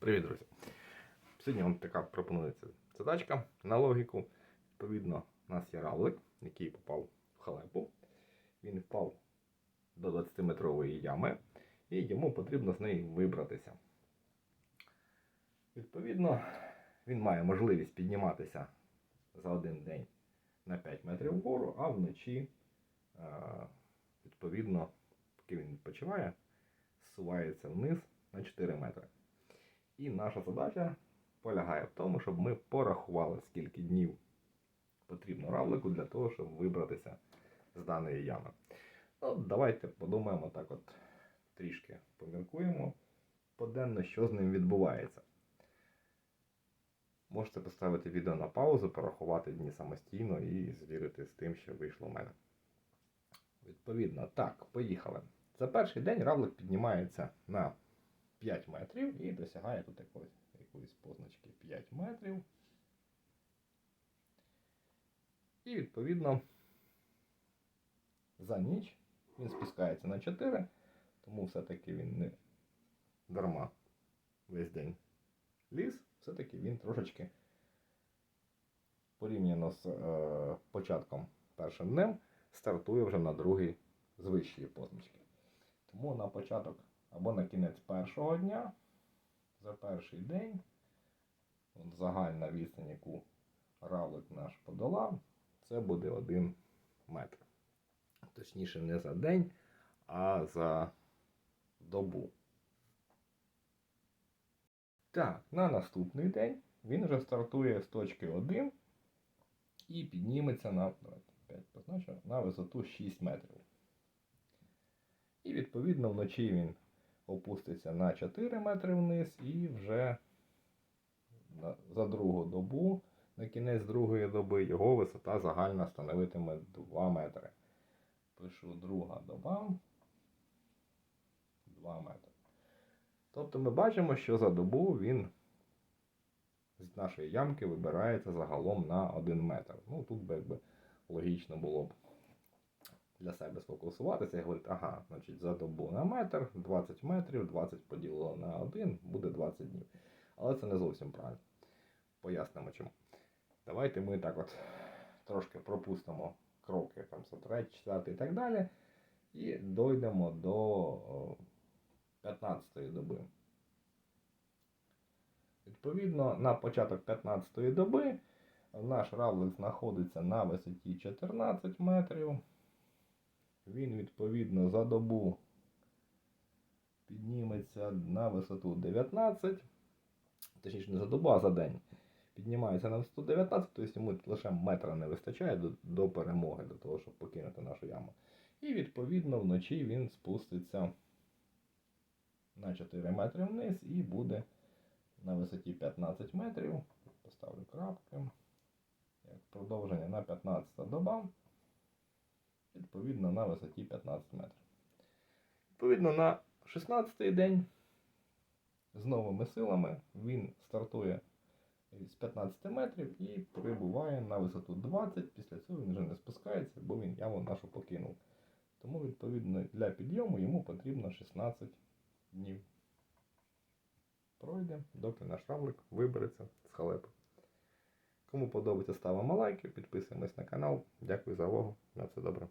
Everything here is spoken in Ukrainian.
Привіт, друзі! Сьогодні вам така пропонується задачка на логіку. Відповідно, у нас є равлик, який попав в халепу. Він впав до 20-метрової ями, і йому потрібно з неї вибратися. Відповідно, він має можливість підніматися за один день на 5 метрів вгору, а вночі, е, відповідно, поки він відпочиває, зсувається вниз на 4 метри. І наша задача полягає в тому, щоб ми порахували, скільки днів потрібно равлику для того, щоб вибратися з даної ями. Ну, давайте подумаємо так от трішки поміркуємо поденно, що з ним відбувається. Можете поставити відео на паузу, порахувати дні самостійно і звірити з тим, що вийшло в мене. Відповідно, так, поїхали. За перший день равлик піднімається на 5 метрів і досягає тут якоїсь, якоїсь позначки 5 метрів. І відповідно за ніч він спускається на 4, тому все-таки він не дарма весь день ліс, все-таки він трошечки порівняно з е, початком першим днем стартує вже на другий з вищої позначки. Тому на початок або на кінець першого дня, за перший день, от загальна відстань, яку равлик наш подолав, це буде 1 метр. Точніше, не за день, а за добу. Так, на наступний день він вже стартує з точки 1 і підніметься на, давайте 5 позначу, на висоту 6 метрів. І відповідно вночі він опуститься на 4 метри вниз і вже за другу добу, на кінець другої доби, його висота загальна становитиме 2 метри. Пишу друга доба 2 метри. Тобто ми бачимо, що за добу він з нашої ямки вибирається загалом на 1 метр. Ну тут би якби логічно було б для себе сфокусуватися і говорити, ага, значить за добу на метр, 20 метрів, 20 поділило на 1, буде 20 днів. Але це не зовсім правильно. Пояснимо чому. Давайте ми так от трошки пропустимо кроки там за 3, 4 і так далі. І дойдемо до о, 15 доби. Відповідно, на початок 15 доби наш равлик знаходиться на висоті 14 метрів. Він, відповідно, за добу підніметься на висоту 19. Точніше, не за добу, а за день. Піднімається на висоту 19, тобто йому лише метра не вистачає до, до перемоги, до того, щоб покинути нашу яму. І відповідно вночі він спуститься на 4 метри вниз і буде на висоті 15 метрів. Поставлю крапки. Як продовження на 15 доба. Відповідно на висоті 15 метрів. Відповідно на 16-й день з новими силами він стартує з 15 метрів і прибуває на висоту 20. Після цього він вже не спускається, бо він яму нашу покинув. Тому, відповідно, для підйому йому потрібно 16 днів. Пройде, доки наш равлик вибереться з халепи. Кому подобається, ставимо лайки, підписуємось на канал. Дякую за увагу. На все добре.